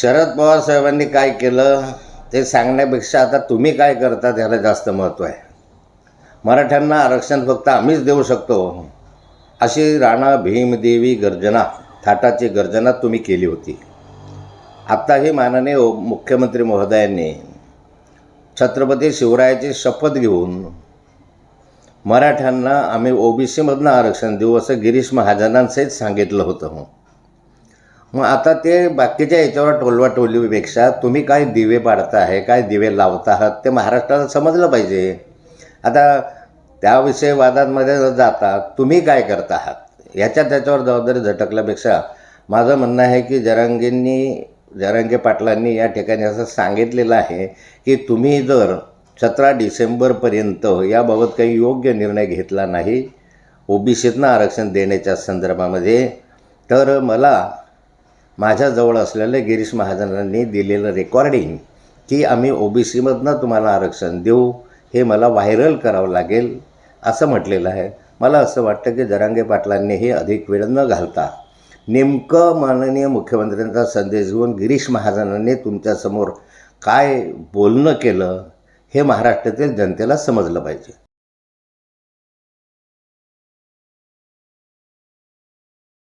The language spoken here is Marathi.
शरद पवार साहेबांनी काय केलं ते सांगण्यापेक्षा आता तुम्ही काय करता त्याला जास्त महत्त्व आहे. मराठ्यांना आरक्षण फक्त आम्हीच देऊ शकतो. अशी राणा भीमदेवी गर्जना थाटाची गर्जना तुम्ही केली होती. आत्ताही माननीय मुख्यमंत्री महोदयांनी छत्रपती शिवरायाची शपथ घेऊन मराठ्यांना आम्ही ओबीसीमधनं आरक्षण देऊ असं गिरीश महाजनांसहित सांगितलं होतं. मग आता ते बाकीच्या याच्यावर टोलवाटोलीपेक्षा तुम्ही काय दिवे पाडता आहे काय दिवे लावता आहात ते महाराष्ट्राला समजलं पाहिजे. आता त्याविषयी वादांमध्ये न जाता तुम्ही काय करता आहात? याच्या त्याच्यावर जबाबदारी झटकल्यापेक्षा माझं म्हणणं आहे की जरांगेंनी जरांगे पाटलांनी या ठिकाणी असं सांगितलेलं आहे की तुम्ही जर सतरा डिसेंबरपर्यंत याबाबत काही योग्य निर्णय घेतला नाही ओबीसीतनं आरक्षण देण्याच्या संदर्भामध्ये तर मला माझ्याजवळ असलेल्या गिरीश महाजनांनी दिलेलं रेकॉर्डिंग की आम्ही ओ बी सीमधनं तुम्हाला आरक्षण देऊ हे मला व्हायरल करावं लागेल असं म्हटलेलं आहे. मला असं वाटतं की जरांगे पाटलांनीही अधिक वेळ न घालता नेमकं माननीय मुख्यमंत्र्यांचा संदेश घेऊन गिरीश महाजनांनी तुमच्यासमोर काय बोलणं केलं हे महाराष्ट्रातील जनतेला समजलं पाहिजे.